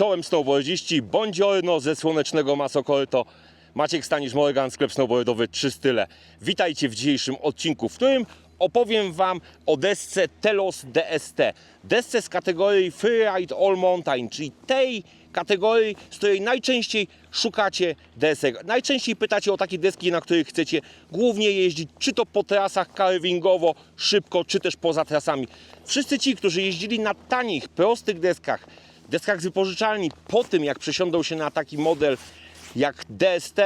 Czołem snowboardziści, buongiorno ze słonecznego Masokolto. Maciek Stanisz Morgan, sklep snowboardowy 3 style. Witajcie w dzisiejszym odcinku, w którym opowiem Wam o desce Telos DST. Desce z kategorii Freeride All Mountain, czyli tej kategorii, z której najczęściej szukacie desek. Najczęściej pytacie o takie deski, na których chcecie głównie jeździć, czy to po trasach carvingowo, szybko, czy też poza trasami. Wszyscy ci, którzy jeździli na tanich, prostych deskach, deskach z wypożyczalni, po tym jak przesiądą się na taki model jak DST,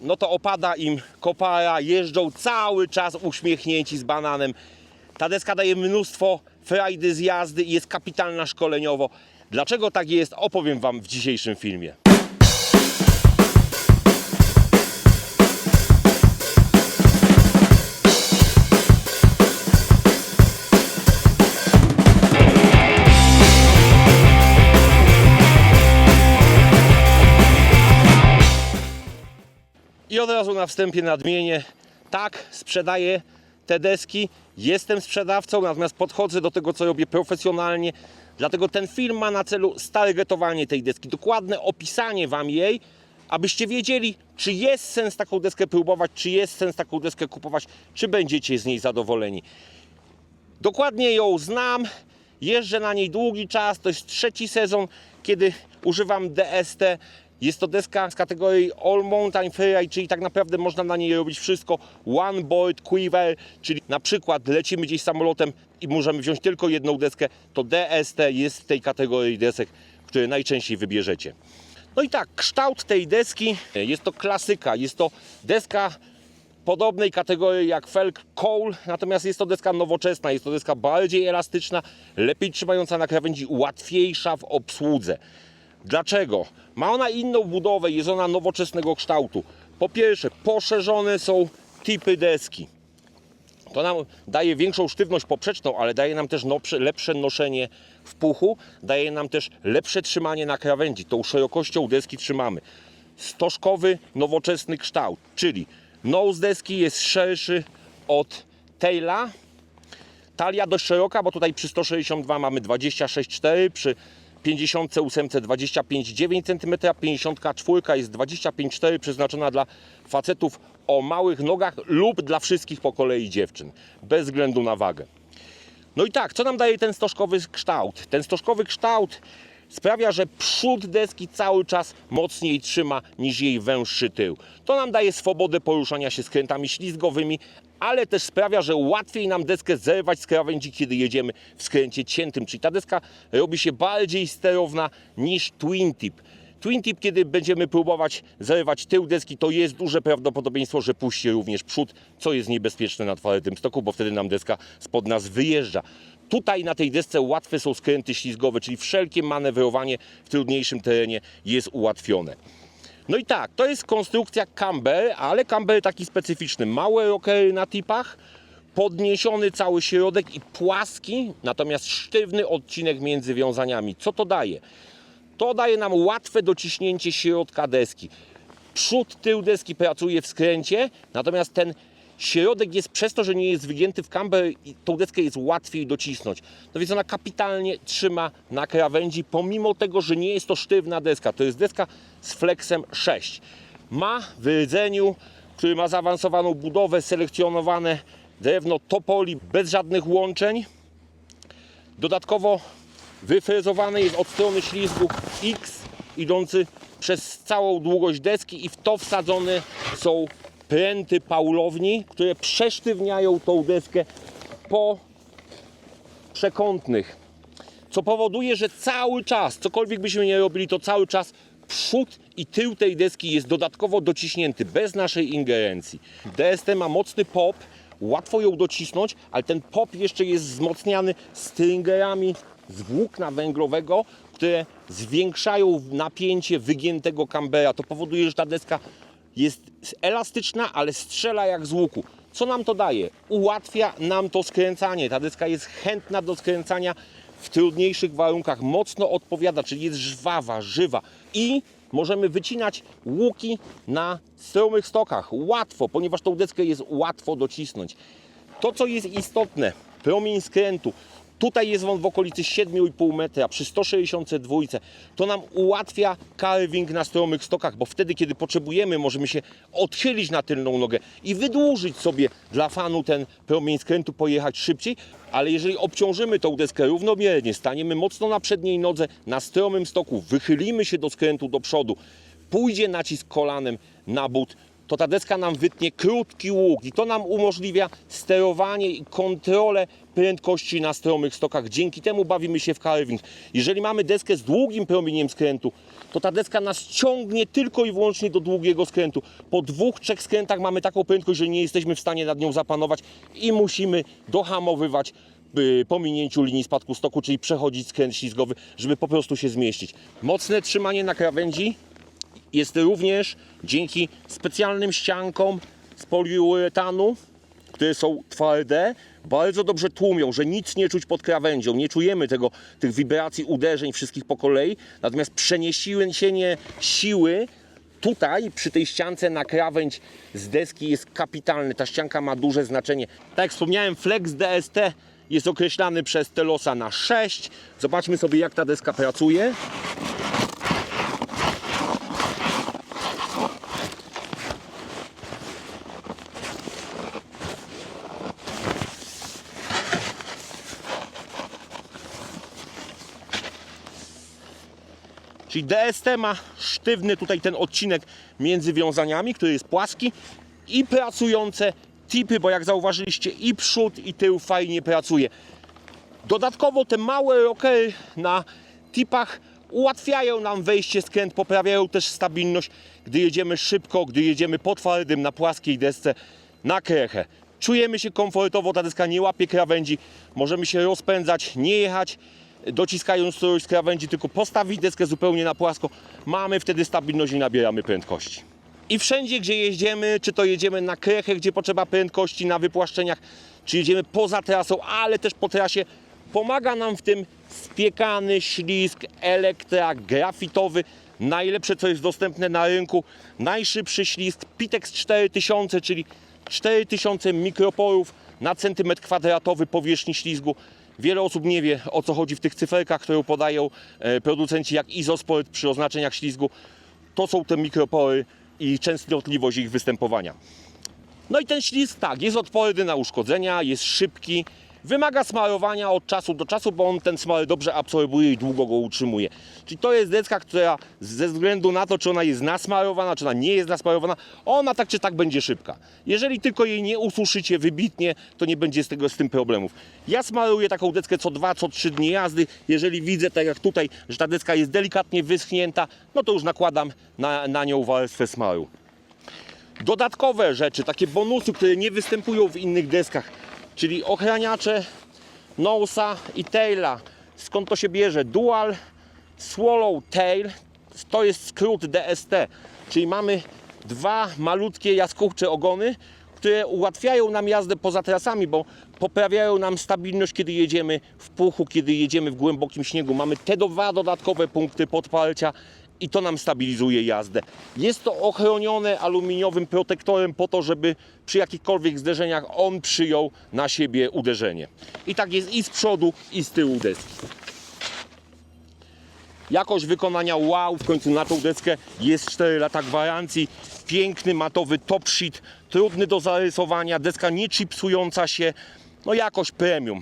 no to opada im kopara, jeżdżą cały czas uśmiechnięci z bananem. Ta deska daje mnóstwo frajdy z jazdy i jest kapitalna szkoleniowo. Dlaczego tak jest, opowiem Wam w dzisiejszym filmie. Na wstępie nadmienię, tak, sprzedaję te deski, jestem sprzedawcą, natomiast podchodzę do tego, co robię profesjonalnie, dlatego ten film ma na celu stargetowanie tej deski, dokładne opisanie Wam jej, abyście wiedzieli, czy jest sens taką deskę próbować, czy jest sens taką deskę kupować, czy będziecie z niej zadowoleni. Dokładnie ją znam, jeżdżę na niej długi czas, to jest trzeci sezon, kiedy używam DST. Jest to deska z kategorii All Mountain Freeride, czyli tak naprawdę można na niej robić wszystko. One board quiver, czyli na przykład lecimy gdzieś samolotem i możemy wziąć tylko jedną deskę, to DST jest w tej kategorii desek, które najczęściej wybierzecie. No i tak, kształt tej deski jest to klasyka, jest to deska podobnej kategorii jak Felk Cole, natomiast jest to deska nowoczesna, jest to deska bardziej elastyczna, lepiej trzymająca na krawędzi, łatwiejsza w obsłudze. Dlaczego? Ma ona inną budowę, jest ona nowoczesnego kształtu. Po pierwsze, poszerzone są typy deski. To nam daje większą sztywność poprzeczną, ale daje nam też lepsze noszenie w puchu, daje nam też lepsze trzymanie na krawędzi. Tą szerokością deski trzymamy. Stożkowy, nowoczesny kształt, czyli nose deski jest szerszy od taila. Talia dość szeroka, bo tutaj przy 162 mamy 26,4, przy 58 25,9 cm, 54 jest 25,4 przeznaczona dla facetów o małych nogach lub dla wszystkich po kolei dziewczyn, bez względu na wagę. No i tak, co nam daje ten stożkowy kształt? Ten stożkowy kształt sprawia, że przód deski cały czas mocniej trzyma niż jej węższy tył. To nam daje swobodę poruszania się skrętami ślizgowymi, ale też sprawia, że łatwiej nam deskę zerwać z krawędzi, kiedy jedziemy w skręcie ciętym. Czyli ta deska robi się bardziej sterowna niż twin tip. Twin tip, kiedy będziemy próbować zerwać tył deski, to jest duże prawdopodobieństwo, że puści również przód, co jest niebezpieczne na twardym stoku, bo wtedy nam deska spod nas wyjeżdża. Tutaj na tej desce łatwe są skręty ślizgowe, czyli wszelkie manewrowanie w trudniejszym terenie jest ułatwione. No i tak, to jest konstrukcja camber, ale camber taki specyficzny. Małe rockery na tipach, podniesiony cały środek i płaski, natomiast sztywny odcinek między wiązaniami. Co to daje? To daje nam łatwe dociśnięcie środka deski. Przód, tył deski pracuje w skręcie, natomiast ten środek jest przez to, że nie jest wygięty w i tą deskę jest łatwiej docisnąć. No więc ona kapitalnie trzyma na krawędzi, pomimo tego, że nie jest to sztywna deska. To jest deska z flexem 6. Ma w rdzeniu, który ma zaawansowaną budowę, selekcjonowane drewno topoli bez żadnych łączeń. Dodatkowo wyfrezowany jest od strony ślizgu X idący przez całą długość deski i w to wsadzone są pręty paulowni, które przesztywniają tą deskę po przekątnych. Co powoduje, że cały czas, cokolwiek byśmy nie robili, to cały czas przód i tył tej deski jest dodatkowo dociśnięty, bez naszej ingerencji. DST ma mocny pop, łatwo ją docisnąć, ale ten pop jeszcze jest wzmocniany stringerami z włókna węglowego, które zwiększają napięcie wygiętego kambera. To powoduje, że ta deska jest elastyczna, ale strzela jak z łuku. Co nam to daje? Ułatwia nam to skręcanie. Ta deska jest chętna do skręcania w trudniejszych warunkach, mocno odpowiada, czyli jest żwawa, żywa i możemy wycinać łuki na stromych stokach łatwo, ponieważ tą deskę jest łatwo docisnąć. To, co jest istotne, promień skrętu. Tutaj jest on w okolicy 7,5 metra przy 162. To nam ułatwia carving na stromych stokach, bo wtedy, kiedy potrzebujemy, możemy się odchylić na tylną nogę i wydłużyć sobie dla fanu ten promień skrętu, pojechać szybciej. Ale jeżeli obciążymy tą deskę równomiernie, staniemy mocno na przedniej nodze, na stromym stoku, wychylimy się do skrętu do przodu, pójdzie nacisk kolanem na but, to ta deska nam wytnie krótki łuk i to nam umożliwia sterowanie i kontrolę prędkości na stromych stokach. Dzięki temu bawimy się w carving. Jeżeli mamy deskę z długim promieniem skrętu, to ta deska nas ciągnie tylko i wyłącznie do długiego skrętu. Po dwóch, trzech skrętach mamy taką prędkość, że nie jesteśmy w stanie nad nią zapanować i musimy dohamowywać po minięciu linii spadku stoku, czyli przechodzić skręt ślizgowy, żeby po prostu się zmieścić. Mocne trzymanie na krawędzi jest również dzięki specjalnym ściankom z poliuretanu, które są twarde, bardzo dobrze tłumią, że nic nie czuć pod krawędzią. Nie czujemy tego, tych wibracji, uderzeń wszystkich po kolei. Natomiast przeniesienie siły tutaj przy tej ściance na krawędź z deski jest kapitalne. Ta ścianka ma duże znaczenie. Tak jak wspomniałem, Flex DST jest określany przez Telosa na 6. Zobaczmy sobie jak ta deska pracuje. Czyli DST ma sztywny tutaj ten odcinek między wiązaniami, który jest płaski i pracujące tipy, bo jak zauważyliście i przód i tył fajnie pracuje. Dodatkowo te małe rockery na tipach ułatwiają nam wejście skręt, poprawiają też stabilność, gdy jedziemy szybko, gdy jedziemy po twardym, na płaskiej desce, na krechę. Czujemy się komfortowo, ta deska nie łapie krawędzi, możemy się rozpędzać, nie jechać dociskając coś z krawędzi, tylko postawić deskę zupełnie na płasko. Mamy wtedy stabilność i nabieramy prędkości. I wszędzie, gdzie jedziemy, czy to jedziemy na krechę, gdzie potrzeba prędkości, na wypłaszczeniach, czy jedziemy poza trasą, ale też po trasie, pomaga nam w tym spiekany ślizg elektra grafitowy. Najlepsze, co jest dostępne na rynku, najszybszy ślizg Pitex 4000, czyli 4000 mikroporów na centymetr kwadratowy powierzchni ślizgu. Wiele osób nie wie o co chodzi w tych cyferkach, które podają e, producenci jak Izosport przy oznaczeniach ślizgu. To są te mikropory i częstotliwość ich występowania. No i ten ślizg tak, jest odporny na uszkodzenia, jest szybki, wymaga smarowania od czasu do czasu, bo on ten smar dobrze absorbuje i długo go utrzymuje. Czyli to jest deska, która ze względu na to, czy ona jest nasmarowana, czy ona nie jest nasmarowana, ona tak czy tak będzie szybka. Jeżeli tylko jej nie ususzycie wybitnie, to nie będzie z tego z tym problemów. Ja smaruję taką deskę co 2, co 3 dni jazdy. Jeżeli widzę, tak jak tutaj, że ta deska jest delikatnie wyschnięta, no to już nakładam na, na nią warstwę smaru. Dodatkowe rzeczy, takie bonusy, które nie występują w innych deskach, czyli ochraniacze nosa i taila. Skąd to się bierze? Dual Swallow Tail to jest skrót DST, czyli mamy dwa malutkie jaskółcze ogony, które ułatwiają nam jazdę poza trasami, bo poprawiają nam stabilność, kiedy jedziemy w puchu, kiedy jedziemy w głębokim śniegu. Mamy te dwa dodatkowe punkty podparcia i to nam stabilizuje jazdę. Jest to ochronione aluminiowym protektorem po to, żeby przy jakichkolwiek zderzeniach on przyjął na siebie uderzenie. I tak jest i z przodu, i z tyłu deski. Jakość wykonania wow, w końcu na tą deskę jest 4 lata gwarancji. Piękny matowy top sheet, trudny do zarysowania, deska nie chipsująca się, no jakość premium.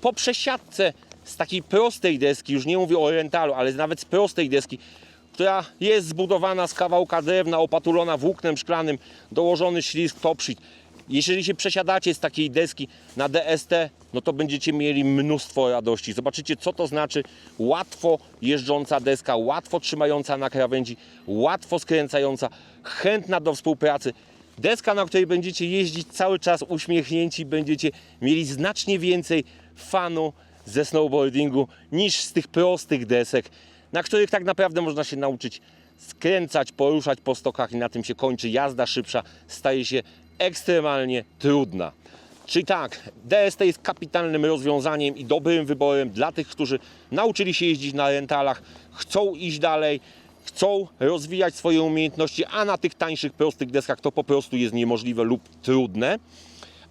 Po przesiadce z takiej prostej deski, już nie mówię o rentalu, ale nawet z prostej deski, która jest zbudowana z kawałka drewna, opatulona włóknem szklanym, dołożony ślizg top sheet. Jeżeli się przesiadacie z takiej deski na DST, no to będziecie mieli mnóstwo radości. Zobaczycie, co to znaczy łatwo jeżdżąca deska, łatwo trzymająca na krawędzi, łatwo skręcająca, chętna do współpracy. Deska, na której będziecie jeździć cały czas uśmiechnięci, będziecie mieli znacznie więcej fanu ze snowboardingu niż z tych prostych desek, na których tak naprawdę można się nauczyć skręcać, poruszać po stokach i na tym się kończy. Jazda szybsza staje się ekstremalnie trudna. Czyli tak, DST jest kapitalnym rozwiązaniem i dobrym wyborem dla tych, którzy nauczyli się jeździć na rentalach, chcą iść dalej, chcą rozwijać swoje umiejętności, a na tych tańszych, prostych deskach to po prostu jest niemożliwe lub trudne.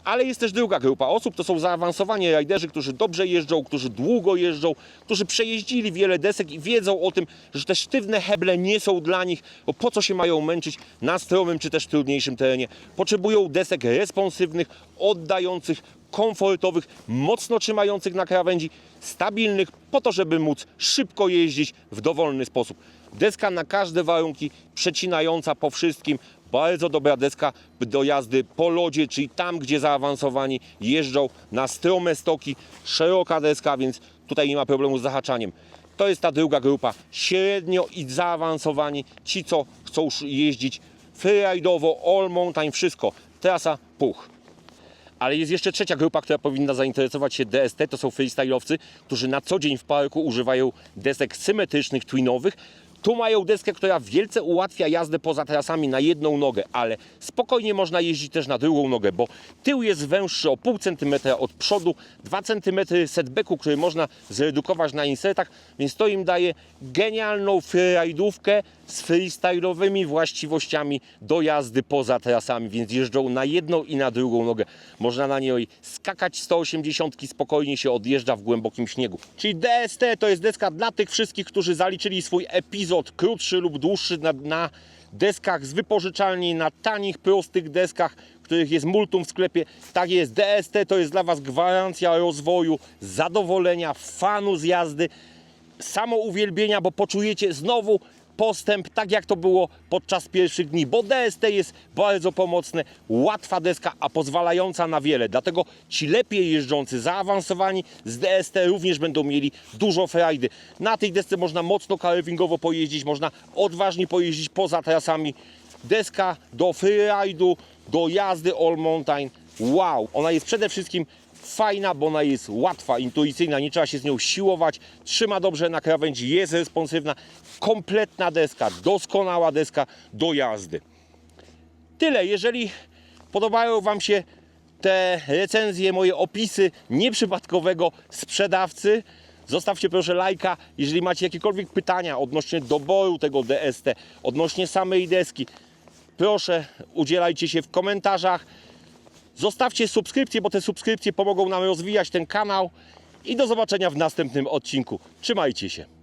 Ale jest też druga grupa osób, to są zaawansowani rajderzy, którzy dobrze jeżdżą, którzy długo jeżdżą, którzy przejeździli wiele desek i wiedzą o tym, że te sztywne heble nie są dla nich, bo po co się mają męczyć na stromym czy też trudniejszym terenie. Potrzebują desek responsywnych, oddających, komfortowych, mocno trzymających na krawędzi, stabilnych, po to, żeby móc szybko jeździć w dowolny sposób. Deska na każde warunki, przecinająca po wszystkim, bardzo dobra deska do jazdy po lodzie, czyli tam, gdzie zaawansowani jeżdżą na strome stoki, szeroka deska, więc tutaj nie ma problemu z zahaczaniem. To jest ta druga grupa, średnio i zaawansowani, ci co chcą jeździć freeridowo, all mountain, wszystko, trasa, puch. Ale jest jeszcze trzecia grupa, która powinna zainteresować się DST. To są freestyle'owcy, którzy na co dzień w parku używają desek symetrycznych, twinowych. Tu mają deskę, która wielce ułatwia jazdę poza trasami na jedną nogę, ale spokojnie można jeździć też na drugą nogę, bo tył jest węższy o pół centymetra od przodu, 2 centymetry setbacku, który można zredukować na insertach, więc to im daje genialną freeride'ówkę z freestyle'owymi właściwościami do jazdy poza trasami, więc jeżdżą na jedną i na drugą nogę. Można na niej skakać 180, spokojnie się odjeżdża w głębokim śniegu. Czyli DST to jest deska dla tych wszystkich, którzy zaliczyli swój epizod krótszy lub dłuższy na, na deskach z wypożyczalni, na tanich, prostych deskach, których jest multum w sklepie. Tak jest, DST to jest dla Was gwarancja rozwoju, zadowolenia, fanu z jazdy samo uwielbienia, bo poczujecie znowu postęp, tak jak to było podczas pierwszych dni, bo DST jest bardzo pomocne, łatwa deska, a pozwalająca na wiele. Dlatego ci lepiej jeżdżący, zaawansowani z DST również będą mieli dużo frajdy. Na tej desce można mocno carvingowo pojeździć, można odważnie pojeździć poza trasami. Deska do freeridu, do jazdy all mountain. Wow, ona jest przede wszystkim fajna, bo ona jest łatwa, intuicyjna, nie trzeba się z nią siłować, trzyma dobrze na krawędzi, jest responsywna, kompletna deska, doskonała deska do jazdy. Tyle, jeżeli podobają Wam się te recenzje, moje opisy nieprzypadkowego sprzedawcy, zostawcie proszę lajka, jeżeli macie jakiekolwiek pytania odnośnie doboru tego DST, odnośnie samej deski, proszę udzielajcie się w komentarzach. Zostawcie subskrypcję, bo te subskrypcje pomogą nam rozwijać ten kanał. I do zobaczenia w następnym odcinku. Trzymajcie się.